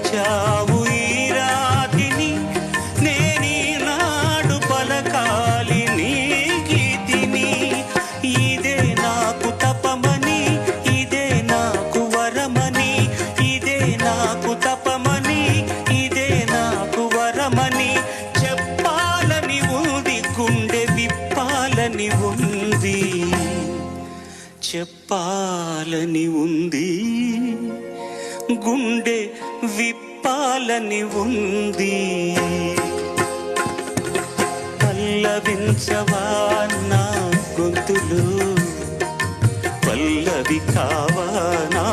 పిలిచావు ఈ రాతిని. నేనీనాడు పలకాలి నీ గీతిని. ఇదే నాకు తపమని ఇదే నాకు వరమని ఇదే నాకు తపమని ఇదే నాకు వరమని. చెప్పాలని ఉంది గుండె విప్పాలని ఉంది. చెప్పాలని ఉంది. గుండె విప్పాలని ఉంది. పల్లవించవా నా గొంతులు? పల్లవి కావా నా